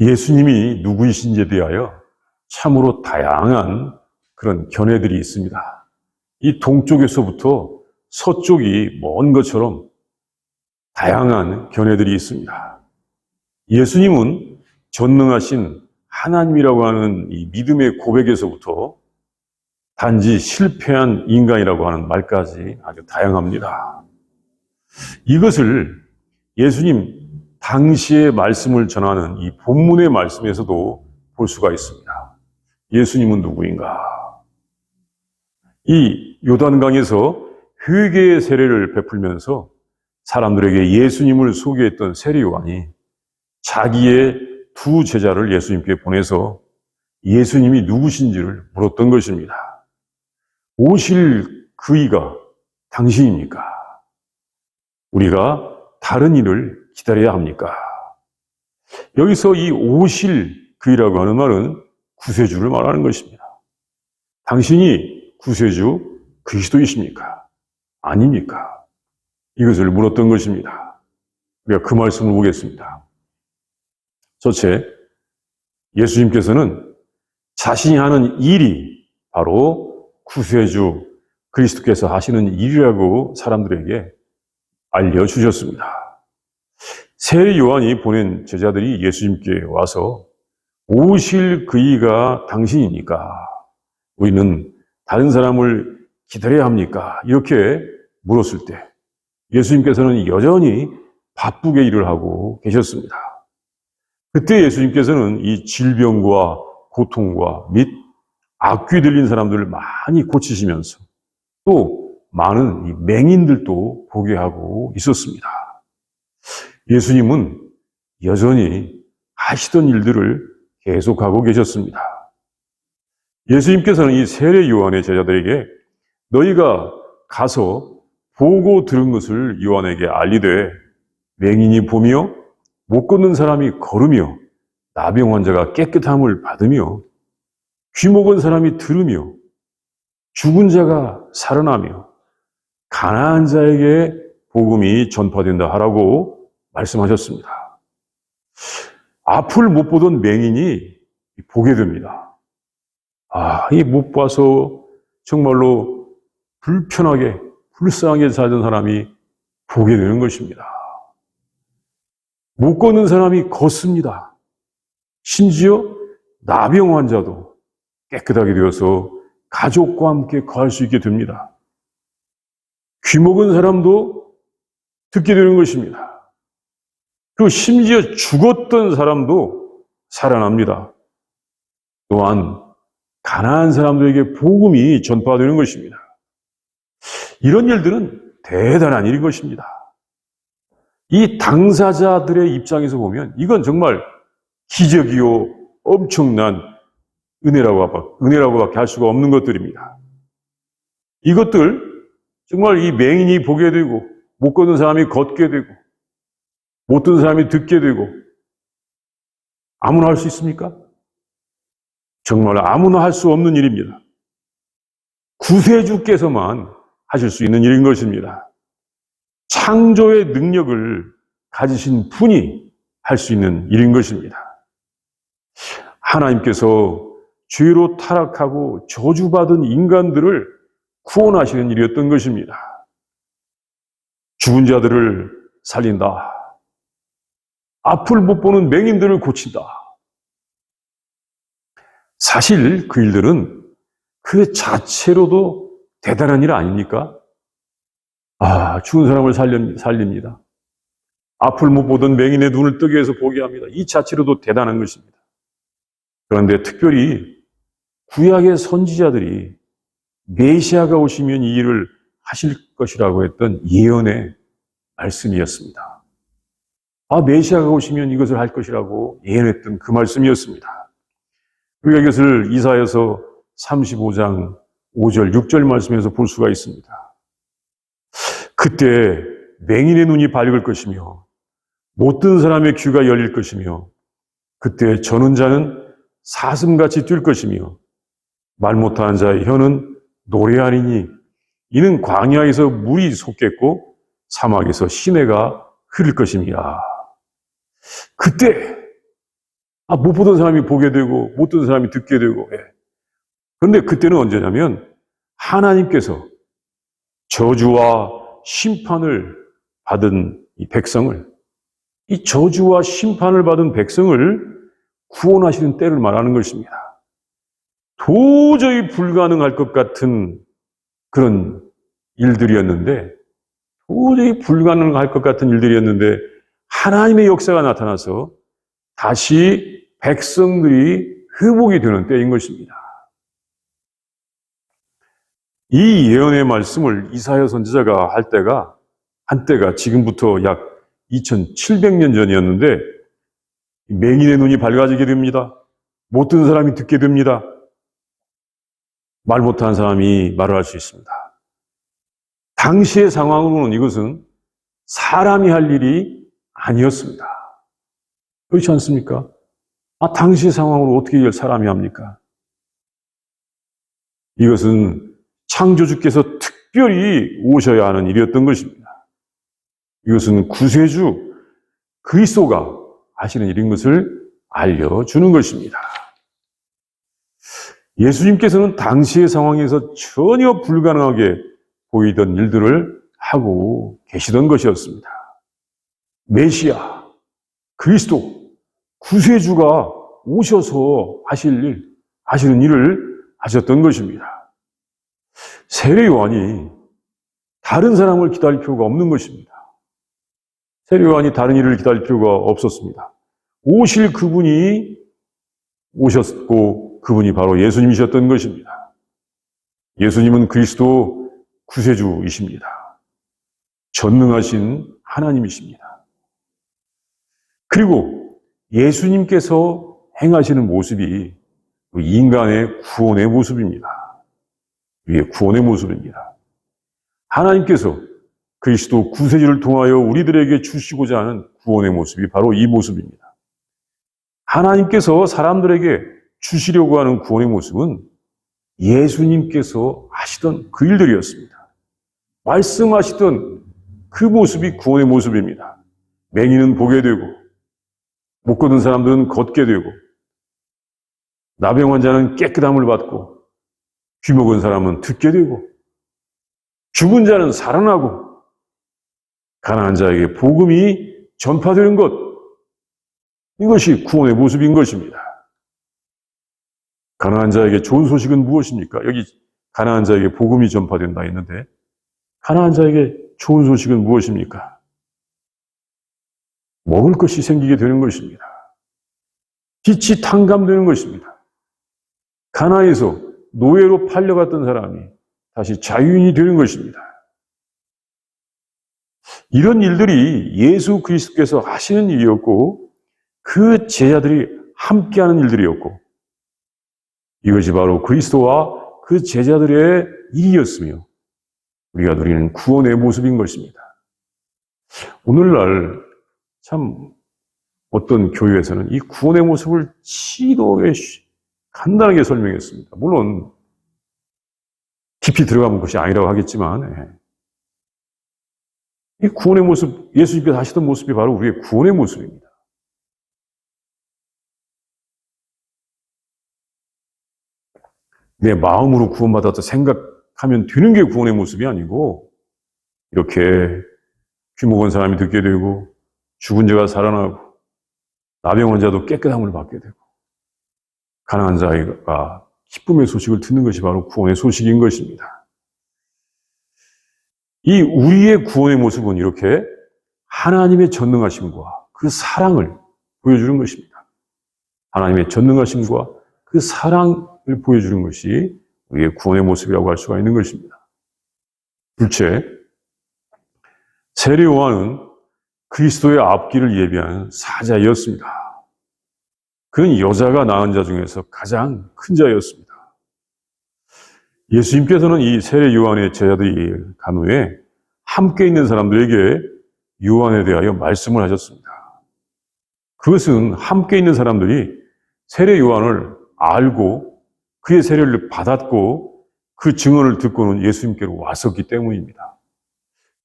예수님이 누구이신지에 대하여 참으로 다양한 그런 견해들이 있습니다. 이 동쪽에서부터 서쪽이 먼 것처럼 다양한 견해들이 있습니다. 예수님은 전능하신 하나님이라고 하는 이 믿음의 고백에서부터 단지 실패한 인간이라고 하는 말까지 아주 다양합니다. 이것을 예수님 당시의 말씀을 전하는 이 본문의 말씀에서도 볼 수가 있습니다. 예수님은 누구인가? 이 요단강에서 회개의 세례를 베풀면서 사람들에게 예수님을 소개했던 세례 요한이 자기의 두 제자를 예수님께 보내서 예수님이 누구신지를 물었던 것입니다. 오실 그이가 당신입니까? 우리가 다른 일을 기다려야 합니까? 여기서 이 오실 그이라고 하는 말은 구세주를 말하는 것입니다. 당신이 구세주 그리스도이십니까? 아닙니까? 이것을 물었던 것입니다. 우리가 그 말씀을 보겠습니다. 첫째, 예수님께서는 자신이 하는 일이 바로 구세주 그리스도께서 하시는 일이라고 사람들에게 알려주셨습니다. 세례 요한이 보낸 제자들이 예수님께 와서 오실 그이가 당신이니까 우리는 다른 사람을 기다려야 합니까? 이렇게 물었을 때 예수님께서는 여전히 바쁘게 일을 하고 계셨습니다. 그때 예수님께서는 이 질병과 고통과 및 악귀 들린 사람들을 많이 고치시면서 또 많은 이 맹인들도 보게 하고 있었습니다. 예수님은 여전히 하시던 일들을 계속하고 계셨습니다. 예수님께서는 이 세례 요한의 제자들에게 너희가 가서 보고 들은 것을 요한에게 알리되 맹인이 보며 못 걷는 사람이 걸으며 나병 환자가 깨끗함을 받으며 귀 먹은 사람이 들으며 죽은 자가 살아나며 가난한 자에게 복음이 전파된다 하라고 말씀하셨습니다. 앞을 못 보던 맹인이 보게 됩니다. 아, 이 못 봐서 정말로 불편하게, 불쌍하게 살던 사람이 보게 되는 것입니다. 못 걷는 사람이 걷습니다. 심지어 나병 환자도 깨끗하게 되어서 가족과 함께 거할 수 있게 됩니다. 귀 먹은 사람도 듣게 되는 것입니다. 그리고 심지어 죽었던 사람도 살아납니다. 또한 가난한 사람들에게 복음이 전파되는 것입니다. 이런 일들은 대단한 일인 것입니다. 이 당사자들의 입장에서 보면 이건 정말 기적이요 엄청난 은혜라고 은혜라고밖에 할 수가 없는 것들입니다. 이것들 정말 이 맹인이 보게 되고 못 걷는 사람이 걷게 되고 못 듣는 사람이 듣게 되고 아무나 할 수 있습니까? 정말 아무나 할 수 없는 일입니다. 구세주께서만 하실 수 있는 일인 것입니다. 창조의 능력을 가지신 분이 할 수 있는 일인 것입니다. 하나님께서 죄로 타락하고 저주받은 인간들을 구원하시는 일이었던 것입니다. 죽은 자들을 살린다. 앞을 못 보는 맹인들을 고친다. 사실 그 일들은 그 자체로도 대단한 일 아닙니까? 아, 죽은 사람을 살립니다. 앞을 못 보던 맹인의 눈을 뜨게 해서 보게 합니다. 이 자체로도 대단한 것입니다. 그런데 특별히 구약의 선지자들이 메시아가 오시면 이 일을 하실 것이라고 했던 예언의 말씀이었습니다. 아, 메시아가 오시면 이것을 할 것이라고 예언했던 그 말씀이었습니다. 우리가 이것을 이사에서 35장 5절, 6절 말씀에서 볼 수가 있습니다. 그때 맹인의 눈이 밝을 것이며 못 든 사람의 귀가 열릴 것이며 그때 저는 자는 사슴같이 뛸 것이며 말 못하는 자의 혀는 노래하리니 이는 광야에서 물이 솟겠고 사막에서 시내가 흐를 것입니다. 그때 아, 못 보던 사람이 보게 되고, 못 듣는 사람이 듣게 되고, 예. 그런데 그때는 언제냐면, 하나님께서 저주와 심판을 받은 이 백성을, 이 저주와 심판을 받은 백성을 구원하시는 때를 말하는 것입니다. 도저히 불가능할 것 같은 그런 일들이었는데, 도저히 불가능할 것 같은 일들이었는데, 하나님의 역사가 나타나서 다시 백성들이 회복이 되는 때인 것입니다. 이 예언의 말씀을 이사야 선지자가 할 때가 한때가 지금부터 약 2700년 전이었는데 맹인의 눈이 밝아지게 됩니다. 못 듣는 사람이 듣게 됩니다. 말 못하는 사람이 말을 할 수 있습니다. 당시의 상황으로는 이것은 사람이 할 일이 아니었습니다. 그렇지 않습니까? 아, 당시 상황으로 어떻게 이걸 사람이 합니까? 이것은 창조주께서 특별히 오셔야 하는 일이었던 것입니다. 이것은 구세주 그리스도가 하시는 일인 것을 알려주는 것입니다. 예수님께서는 당시의 상황에서 전혀 불가능하게 보이던 일들을 하고 계시던 것이었습니다. 메시아, 그리스도, 구세주가 오셔서 하실 일, 하시는 일을 하셨던 것입니다. 세례 요한이 다른 사람을 기다릴 필요가 없는 것입니다. 세례 요한이 다른 일을 기다릴 필요가 없었습니다. 오실 그분이 오셨고 그분이 바로 예수님이셨던 것입니다. 예수님은 그리스도 구세주이십니다. 전능하신 하나님이십니다. 그리고 예수님께서 행하시는 모습이 그 인간의 구원의 모습입니다. 이게 구원의 모습입니다. 하나님께서 그리스도 구세주를 통하여 우리들에게 주시고자 하는 구원의 모습이 바로 이 모습입니다. 하나님께서 사람들에게 주시려고 하는 구원의 모습은 예수님께서 하시던 그 일들이었습니다. 말씀하시던 그 모습이 구원의 모습입니다. 맹인은 보게 되고, 못 걷는 사람들은 걷게 되고, 나병 환자는 깨끗함을 받고, 귀 먹은 사람은 듣게 되고, 죽은 자는 살아나고, 가난한 자에게 복음이 전파되는 것, 이것이 구원의 모습인 것입니다. 가난한 자에게 좋은 소식은 무엇입니까? 여기 가난한 자에게 복음이 전파된다 했는데, 가난한 자에게 좋은 소식은 무엇입니까? 먹을 것이 생기게 되는 것입니다. 빛이 탕감되는 것입니다. 가나에서 노예로 팔려갔던 사람이 다시 자유인이 되는 것입니다. 이런 일들이 예수 그리스도께서 하시는 일이었고 그 제자들이 함께하는 일들이었고 이것이 바로 그리스도와 그 제자들의 일이었으며 우리가 누리는 구원의 모습인 것입니다. 오늘날 참 어떤 교회에서는 이 구원의 모습을 지도에 간단하게 설명했습니다. 물론 깊이 들어가본 것이 아니라고 하겠지만 예. 이 구원의 모습, 예수님께서 하시던 모습이 바로 우리의 구원의 모습입니다. 내 마음으로 구원받았다 생각하면 되는 게 구원의 모습이 아니고 이렇게 귀 먹은 사람이 듣게 되고 죽은 자가 살아나고 나병 환자도 깨끗함을 받게 되고 가난한 자가 기쁨의 소식을 듣는 것이 바로 구원의 소식인 것입니다. 이 우리의 구원의 모습은 이렇게 하나님의 전능하심과 그 사랑을 보여주는 것입니다. 하나님의 전능하심과 그 사랑을 보여주는 것이 우리의 구원의 모습이라고 할 수가 있는 것입니다. 둘째, 세례 요한은 그리스도의 앞길을 예비하는 사자였습니다. 그는 여자가 낳은 자 중에서 가장 큰 자였습니다. 예수님께서는 이 세례 요한의 제자들이 간 후에 함께 있는 사람들에게 요한에 대하여 말씀을 하셨습니다. 그것은 함께 있는 사람들이 세례 요한을 알고 그의 세례를 받았고 그 증언을 듣고는 예수님께로 왔었기 때문입니다.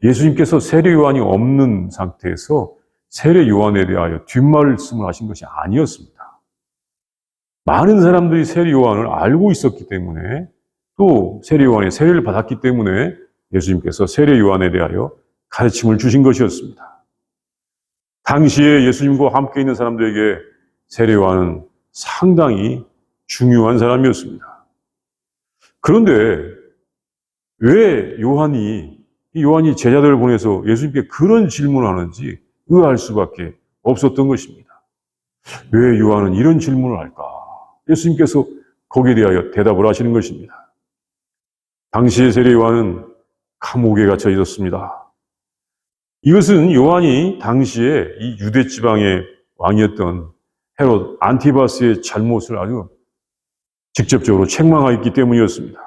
예수님께서 세례 요한이 없는 상태에서 세례 요한에 대하여 뒷말씀을 하신 것이 아니었습니다. 많은 사람들이 세례 요한을 알고 있었기 때문에 또 세례 요한의 세례를 받았기 때문에 예수님께서 세례 요한에 대하여 가르침을 주신 것이었습니다. 당시에 예수님과 함께 있는 사람들에게 세례 요한은 상당히 중요한 사람이었습니다. 그런데 왜 요한이 이 요한이 제자들을 보내서 예수님께 그런 질문을 하는지 의아할 수밖에 없었던 것입니다. 왜 요한은 이런 질문을 할까? 예수님께서 거기에 대하여 대답을 하시는 것입니다. 당시의 세례 요한은 감옥에 갇혀 있었습니다. 이것은 요한이 당시에 이 유대 지방의 왕이었던 헤롯 안티바스의 잘못을 아주 직접적으로 책망하였기 때문이었습니다.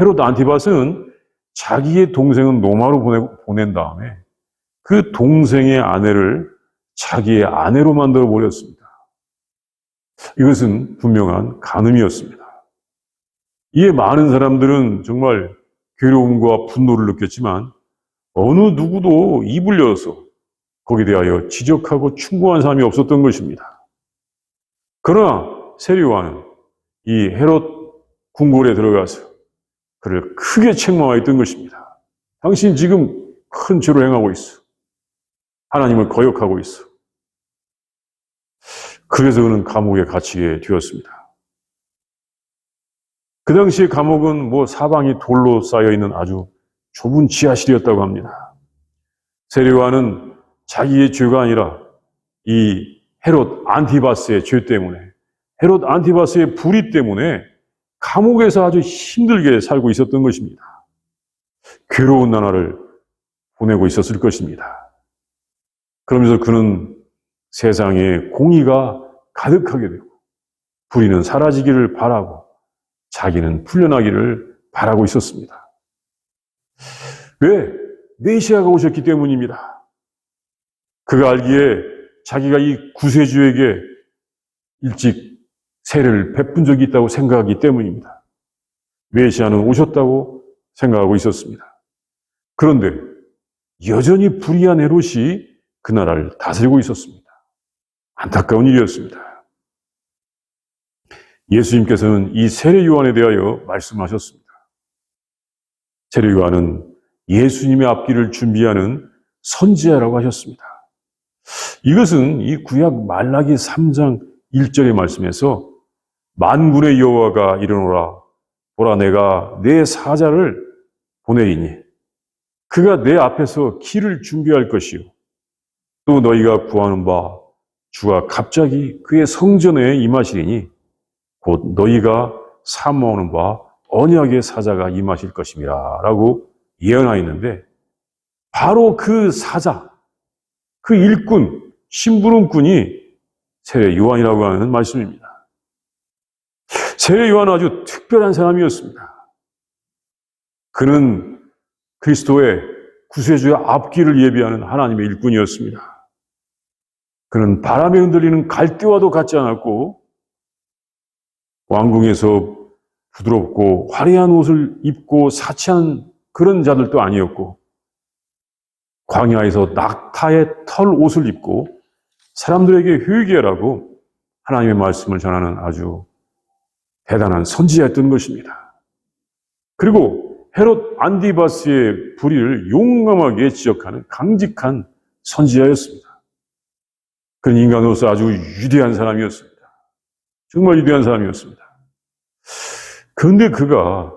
헤롯 안티바스는 자기의 동생은 노마로 보내, 보낸 다음에 그 동생의 아내를 자기의 아내로 만들어 버렸습니다. 이것은 분명한 간음이었습니다. 이에 많은 사람들은 정말 괴로움과 분노를 느꼈지만 어느 누구도 입을 열어서 거기에 대하여 지적하고 충고한 사람이 없었던 것입니다. 그러나 세리와는 이 헤롯 궁궐에 들어가서 그를 크게 책망하였던 것입니다. 당신 지금 큰 죄를 행하고 있어. 하나님을 거역하고 있어. 그래서 그는 감옥에 갇히게 되었습니다. 그 당시에 감옥은 뭐 사방이 돌로 쌓여 있는 아주 좁은 지하실이었다고 합니다. 세례와는 자기의 죄가 아니라 이 헤롯 안티바스의 죄 때문에 헤롯 안티바스의 불의 때문에 감옥에서 아주 힘들게 살고 있었던 것입니다. 괴로운 나날을 보내고 있었을 것입니다. 그러면서 그는 세상에 공의가 가득하게 되고 불의는 사라지기를 바라고 자기는 풀려나기를 바라고 있었습니다. 왜? 메시아가 오셨기 때문입니다. 그가 알기에 자기가 이 구세주에게 일찍 세례를 베푼 적이 있다고 생각하기 때문입니다. 메시아는 오셨다고 생각하고 있었습니다. 그런데 여전히 불의한 헤롯이 그 나라를 다스리고 있었습니다. 안타까운 일이었습니다. 예수님께서는 이 세례 요한에 대하여 말씀하셨습니다. 세례 요한은 예수님의 앞길을 준비하는 선지자라고 하셨습니다. 이것은 이 구약 말라기 3장 1절의 말씀에서 만군의 여호와가 이르노라 보라 내가 내 사자를 보내리니 그가 내 앞에서 길을 준비할 것이요 또 너희가 구하는 바 주가 갑자기 그의 성전에 임하시리니 곧 너희가 사모하는 바 언약의 사자가 임하실 것임이라 라고 예언하였는데 바로 그 사자, 그 일꾼, 심부름꾼이 세례 요한이라고 하는 말씀입니다. 세례 요한은 아주 특별한 사람이었습니다. 그는 그리스도의 구세주의 앞길을 예비하는 하나님의 일꾼이었습니다. 그는 바람에 흔들리는 갈대와도 같지 않았고 왕궁에서 부드럽고 화려한 옷을 입고 사치한 그런 자들도 아니었고 광야에서 낙타의 털 옷을 입고 사람들에게 회개하라고 하나님의 말씀을 전하는 아주 대단한 선지자였던 것입니다. 그리고 헤롯 안디바스의 불의를 용감하게 지적하는 강직한 선지자였습니다. 그는 인간으로서 아주 위대한 사람이었습니다. 정말 위대한 사람이었습니다. 그런데 그가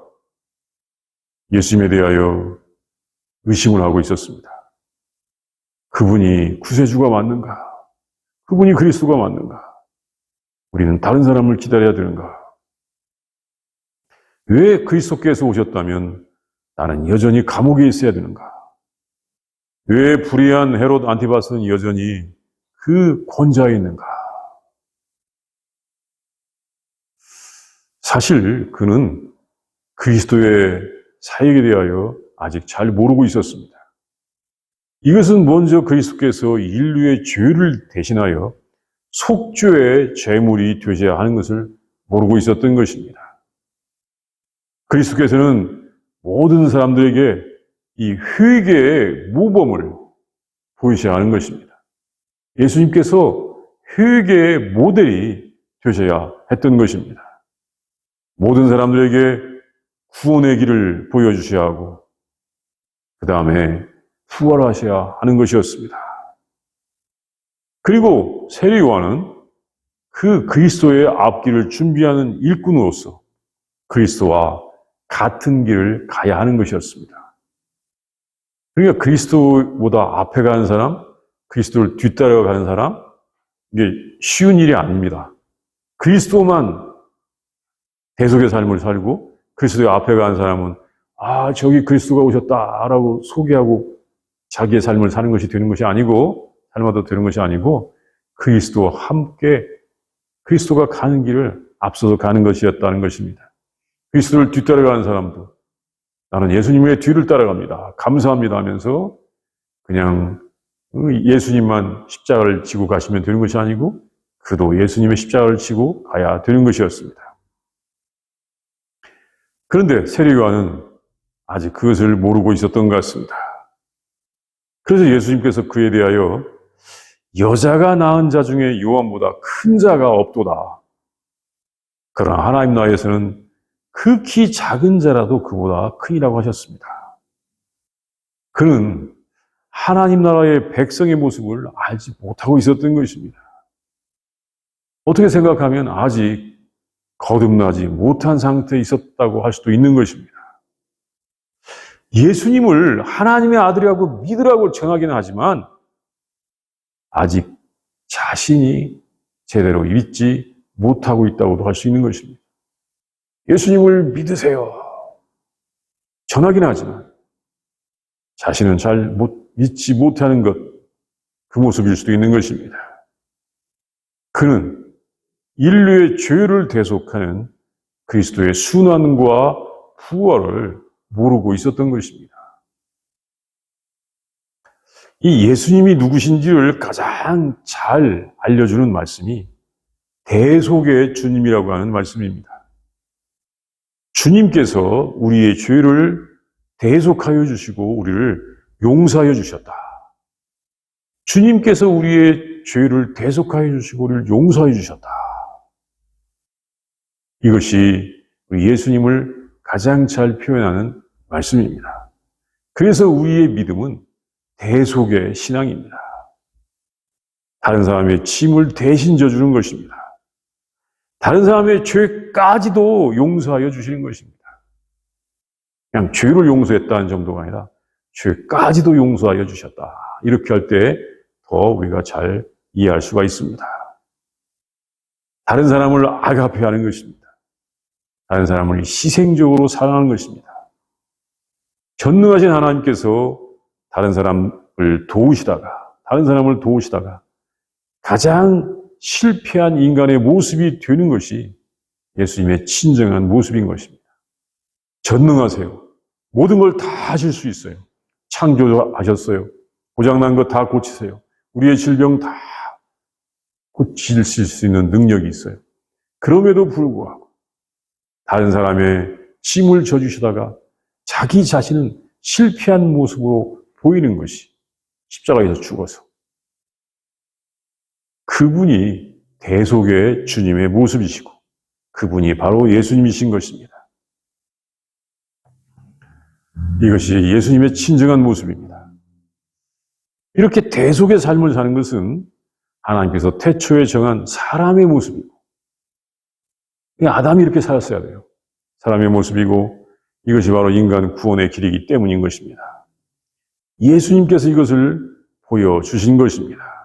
예수님에 대하여 의심을 하고 있었습니다. 그분이 구세주가 맞는가? 그분이 그리스도가 맞는가? 우리는 다른 사람을 기다려야 되는가? 왜 그리스도께서 오셨다면 나는 여전히 감옥에 있어야 되는가? 왜 불의한 헤롯 안티바스는 여전히 그 권자에 있는가? 사실 그는 그리스도의 사역에 대하여 아직 잘 모르고 있었습니다. 이것은 먼저 그리스도께서 인류의 죄를 대신하여 속죄의 제물이 되어야 하는 것을 모르고 있었던 것입니다. 그리스도께서는 모든 사람들에게 이 회개의 모범을 보이셔야 하는 것입니다. 예수님께서 회개의 모델이 되셔야 했던 것입니다. 모든 사람들에게 구원의 길을 보여주셔야 하고, 그 다음에 부활하셔야 하는 것이었습니다. 그리고 세례요한은 그 그리스도의 앞길을 준비하는 일꾼으로서 그리스도와 같은 길을 가야 하는 것이었습니다. 그러니까 그리스도보다 앞에 가는 사람, 그리스도를 뒤따라 가는 사람, 이게 쉬운 일이 아닙니다. 그리스도만 대속의 삶을 살고 그리스도의 앞에 가는 사람은 아, 저기 그리스도가 오셨다라고 소개하고 자기의 삶을 사는 것이 되는 것이 아니고 삶아도 되는 것이 아니고 그리스도와 함께 그리스도가 가는 길을 앞서서 가는 것이었다는 것입니다. 그리스도를 뒤따라가는 사람도 나는 예수님의 뒤를 따라갑니다. 감사합니다 하면서 그냥 예수님만 십자가를 지고 가시면 되는 것이 아니고 그도 예수님의 십자가를 지고 가야 되는 것이었습니다. 그런데 세례요한은 아직 그것을 모르고 있었던 것 같습니다. 그래서 예수님께서 그에 대하여 여자가 낳은 자 중에 요한보다 큰 자가 없도다. 그러나 하나님 나라에서는 극히 작은 자라도 그보다 크니라고 하셨습니다. 그는 하나님 나라의 백성의 모습을 알지 못하고 있었던 것입니다. 어떻게 생각하면 아직 거듭나지 못한 상태에 있었다고 할 수도 있는 것입니다. 예수님을 하나님의 아들이라고 믿으라고 정하기는 하지만 아직 자신이 제대로 믿지 못하고 있다고도 할 수 있는 것입니다. 예수님을 믿으세요. 전하기는 하지만 자신은 잘 못, 믿지 못하는 것, 그 모습일 수도 있는 것입니다. 그는 인류의 죄를 대속하는 그리스도의 순환과 부활을 모르고 있었던 것입니다. 이 예수님이 누구신지를 가장 잘 알려주는 말씀이 대속의 주님이라고 하는 말씀입니다. 주님께서 우리의 죄를 대속하여 주시고 우리를 용서하여 주셨다. 주님께서 우리의 죄를 대속하여 주시고 우리를 용서하여 주셨다. 이것이 우리 예수님을 가장 잘 표현하는 말씀입니다. 그래서 우리의 믿음은 대속의 신앙입니다. 다른 사람의 짐을 대신 져주는 것입니다. 다른 사람의 죄까지도 용서하여 주시는 것입니다. 그냥 죄를 용서했다는 정도가 아니라 죄까지도 용서하여 주셨다. 이렇게 할 때 더 우리가 잘 이해할 수가 있습니다. 다른 사람을 아가페하는 것입니다. 다른 사람을 희생적으로 사랑하는 것입니다. 전능하신 하나님께서 다른 사람을 도우시다가, 다른 사람을 도우시다가 가장 실패한 인간의 모습이 되는 것이 예수님의 친정한 모습인 것입니다. 전능하세요. 모든 걸 다 하실 수 있어요. 창조하셨어요. 고장난 거 다 고치세요. 우리의 질병 다 고칠 수 있는 능력이 있어요. 그럼에도 불구하고 다른 사람의 짐을 져주시다가 자기 자신은 실패한 모습으로 보이는 것이 십자가에서 죽어서 그분이 대속의 주님의 모습이시고 그분이 바로 예수님이신 것입니다. 이것이 예수님의 친정한 모습입니다. 이렇게 대속의 삶을 사는 것은 하나님께서 태초에 정한 사람의 모습이고 아담이 이렇게 살았어야 돼요. 사람의 모습이고 이것이 바로 인간 구원의 길이기 때문인 것입니다. 예수님께서 이것을 보여주신 것입니다.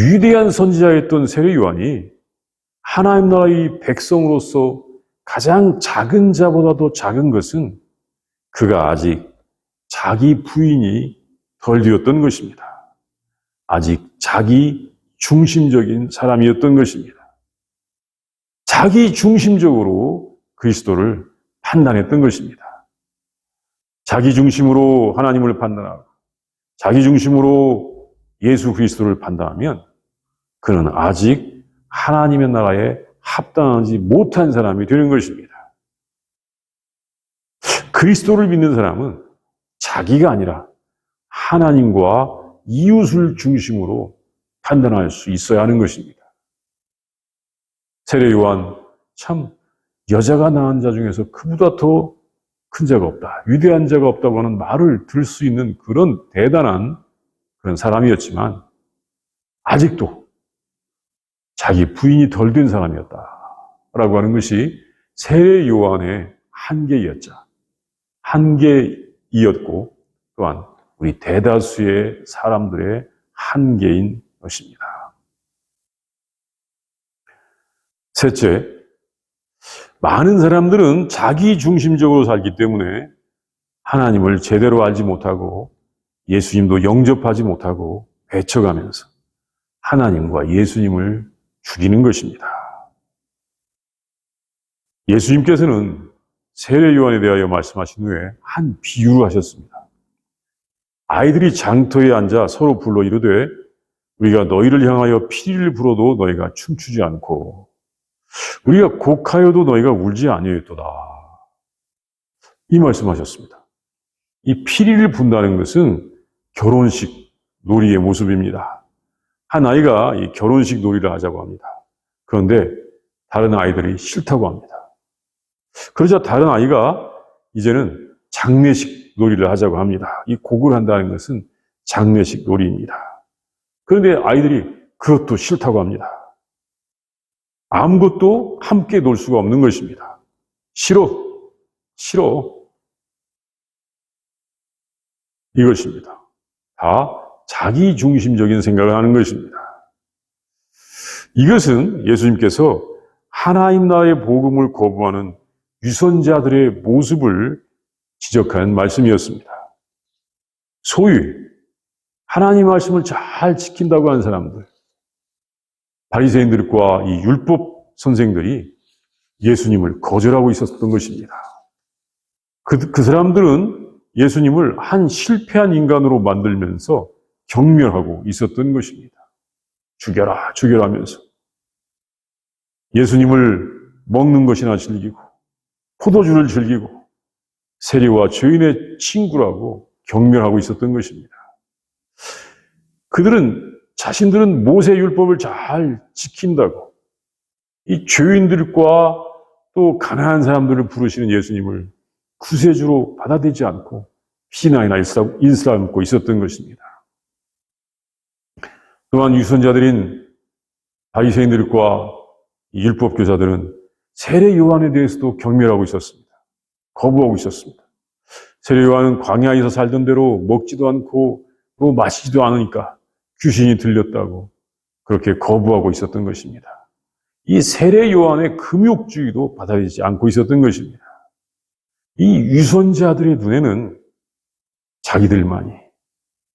위대한 선지자였던 세례 요한이 하나님 나라의 백성으로서 가장 작은 자보다도 작은 것은 그가 아직 자기 부인이 덜 되었던 것입니다. 아직 자기 중심적인 사람이었던 것입니다. 자기 중심적으로 그리스도를 판단했던 것입니다. 자기 중심으로 하나님을 판단하고 자기 중심으로 예수 그리스도를 판단하면 그는 아직 하나님의 나라에 합당하지 못한 사람이 되는 것입니다. 그리스도를 믿는 사람은 자기가 아니라 하나님과 이웃을 중심으로 판단할 수 있어야 하는 것입니다. 세례 요한 참 여자가 낳은 자 중에서 그보다 더 큰 자가 없다. 위대한 자가 없다고 하는 말을 들 수 있는 그런 대단한 그런 사람이었지만 아직도 자기 부인이 덜 된 사람이었다. 라고 하는 것이 세례 요한의 한계였자. 한계이었고 또한 우리 대다수의 사람들의 한계인 것입니다. 셋째, 많은 사람들은 자기 중심적으로 살기 때문에 하나님을 제대로 알지 못하고 예수님도 영접하지 못하고 배쳐가면서 하나님과 예수님을 죽이는 것입니다. 예수님께서는 세례 요한에 대하여 말씀하신 후에 한 비유를 하셨습니다. 아이들이 장터에 앉아 서로 불러 이르되 우리가 너희를 향하여 피리를 불어도 너희가 춤추지 않고 우리가 곡하여도 너희가 울지 아니하였도다. 이 말씀하셨습니다. 이 피리를 분다는 것은 결혼식 놀이의 모습입니다. 한 아이가 이 결혼식 놀이를 하자고 합니다. 그런데 다른 아이들이 싫다고 합니다. 그러자 다른 아이가 이제는 장례식 놀이를 하자고 합니다. 이 곡을 한다는 것은 장례식 놀이입니다. 그런데 아이들이 그것도 싫다고 합니다. 아무것도 함께 놀 수가 없는 것입니다. 싫어, 싫어. 이것입니다. 다 자기 중심적인 생각을 하는 것입니다. 이것은 예수님께서 하나님 나라의 복음을 거부하는 유선자들의 모습을 지적한 말씀이었습니다. 소위 하나님 말씀을 잘 지킨다고 하는 사람들, 바리새인들과 이 율법 선생들이 예수님을 거절하고 있었던 것입니다. 그, 그 사람들은 예수님을 한 실패한 인간으로 만들면서 경멸하고 있었던 것입니다. 죽여라, 죽여라 하면서. 예수님을 먹는 것이나 즐기고, 포도주를 즐기고, 세리와 죄인의 친구라고 경멸하고 있었던 것입니다. 그들은 자신들은 모세 율법을 잘 지킨다고 이 죄인들과 또 가난한 사람들을 부르시는 예수님을 구세주로 받아들이지 않고 피난이나 인사함고 있었던 것입니다. 또한 유선자들인 바리새인들과 율법 교사들은 세례 요한에 대해서도 경멸하고 있었습니다. 거부하고 있었습니다. 세례 요한은 광야에서 살던 대로 먹지도 않고 또 마시지도 않으니까 귀신이 들렸다고 그렇게 거부하고 있었던 것입니다. 이 세례 요한의 금욕주의도 받아들이지 않고 있었던 것입니다. 이 유선자들의 눈에는 자기들만이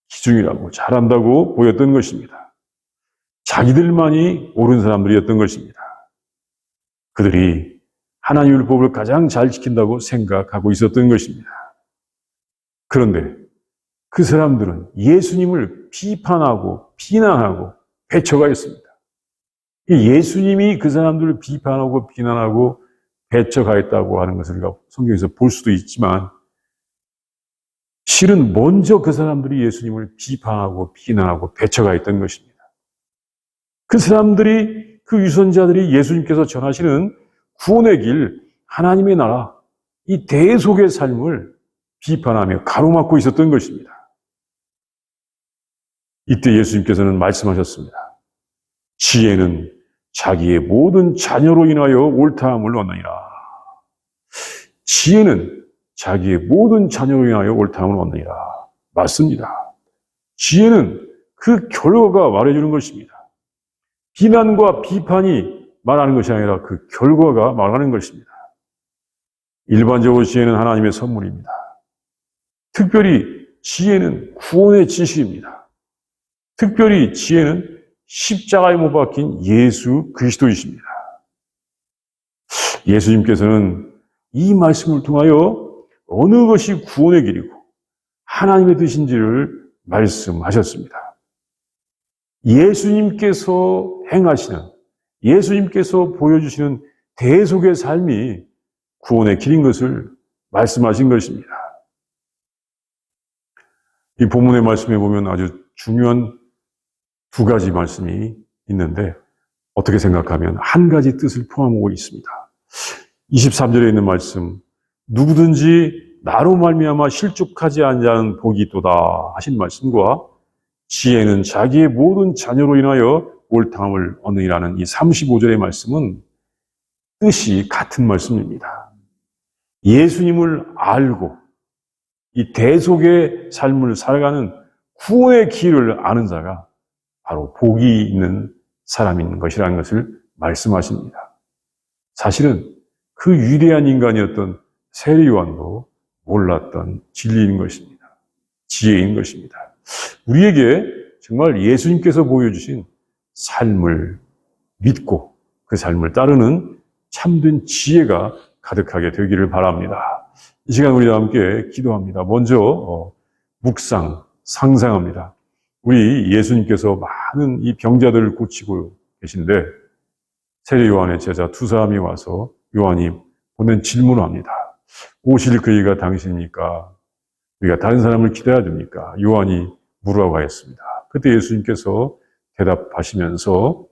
기중이라고 잘한다고 보였던 것입니다. 자기들만이 옳은 사람들이었던 것입니다. 그들이 하나님 율법을 가장 잘 지킨다고 생각하고 있었던 것입니다. 그런데 그 사람들은 예수님을 비판하고 비난하고 배척하 였습니다. 예수님이 그 사람들을 비판하고 비난하고 배척하였다고 하는 것을 우리가 성경에서 볼 수도 있지만 실은 먼저 그 사람들이 예수님을 비판하고 비난하고 배척하였던 것입니다. 그 사람들이 그 유선자들이 예수님께서 전하시는 구원의 길, 하나님의 나라, 이 대속의 삶을 비판하며 가로막고 있었던 것입니다. 이때 예수님께서는 말씀하셨습니다. 지혜는 자기의 모든 자녀로 인하여 옳다함을 얻느니라. 지혜는 자기의 모든 자녀로 인하여 옳다함을 얻느니라. 맞습니다. 지혜는 그 결과가 말해주는 것입니다. 비난과 비판이 말하는 것이 아니라 그 결과가 말하는 것입니다. 일반적으로 지혜는 하나님의 선물입니다. 특별히 지혜는 구원의 지식입니다. 특별히 지혜는 십자가에 못 박힌 예수 그리스도이십니다. 예수님께서는 이 말씀을 통하여 어느 것이 구원의 길이고 하나님의 뜻인지를 말씀하셨습니다. 예수님께서 행하시는, 예수님께서 보여주시는 대속의 삶이 구원의 길인 것을 말씀하신 것입니다. 이 본문의 말씀에 보면 아주 중요한 두 가지 말씀이 있는데 어떻게 생각하면 한 가지 뜻을 포함하고 있습니다. 23절에 있는 말씀, 누구든지 나로 말미암아 실족하지 않는 복이 있도다 하신 말씀과 지혜는 자기의 모든 자녀로 인하여 옳다함을 얻느니라는 이 35절의 말씀은 뜻이 같은 말씀입니다. 예수님을 알고 이 대속의 삶을 살아가는 구원의 길을 아는 자가 바로 복이 있는 사람인 것이라는 것을 말씀하십니다. 사실은 그 위대한 인간이었던 세리요한도 몰랐던 진리인 것입니다. 지혜인 것입니다. 우리에게 정말 예수님께서 보여주신 삶을 믿고 그 삶을 따르는 참된 지혜가 가득하게 되기를 바랍니다. 이 시간 우리와 함께 기도합니다. 먼저 어, 묵상, 상상합니다. 우리 예수님께서 많은 이 병자들을 고치고 계신데 세례 요한의 제자 두 사람이 와서 요한이 보낸 질문을 합니다. 오실 그이가 당신입니까? 우리가 다른 사람을 기다려야 됩니까? 요한이 물어라고 하였습니다. 그때 예수님께서 대답하시면서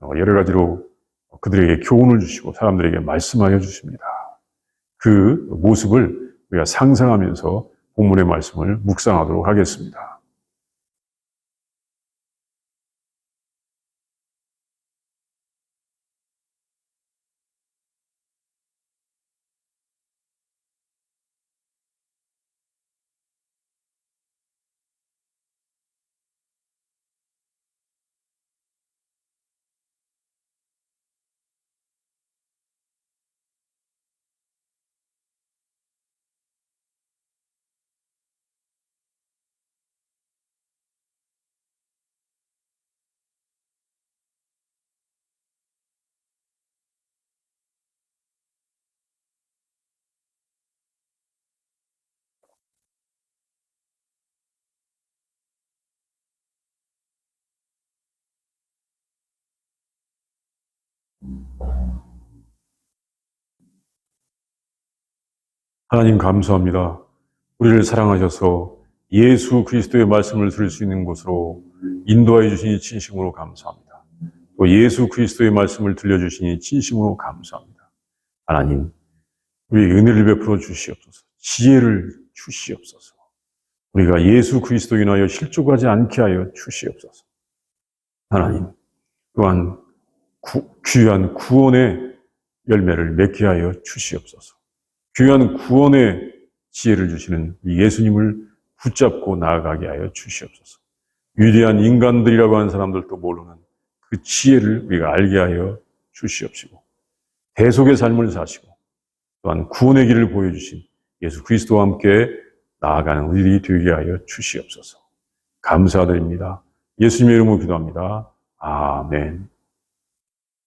어, 여러 가지로 그들에게 교훈을 주시고 사람들에게 말씀하여 주십니다. 그 모습을 우리가 상상하면서 본문의 말씀을 묵상하도록 하겠습니다. 하나님 감사합니다. 우리를 사랑하셔서 예수 그리스도의 말씀을 들을 수 있는 곳으로 인도하여 주시니 진심으로 감사합니다. 또 예수 그리스도의 말씀을 들려주시니 진심으로 감사합니다. 하나님, 우리 은혜를 베풀어 주시옵소서. 지혜를 주시옵소서. 우리가 예수 그리스도 인하여 실족하지 않게 하여 주시옵소서. 하나님, 또한 구, 귀한 구원의 열매를 맺게 하여 주시옵소서. 귀한 구원의 지혜를 주시는 예수님을 붙잡고 나아가게 하여 주시옵소서. 위대한 인간들이라고 하는 사람들도 모르는 그 지혜를 우리가 알게 하여 주시옵시고 대속의 삶을 사시고 또한 구원의 길을 보여주신 예수 그리스도와 함께 나아가는 우리들이 되게 하여 주시옵소서. 감사드립니다. 예수님의 이름으로 기도합니다. 아멘.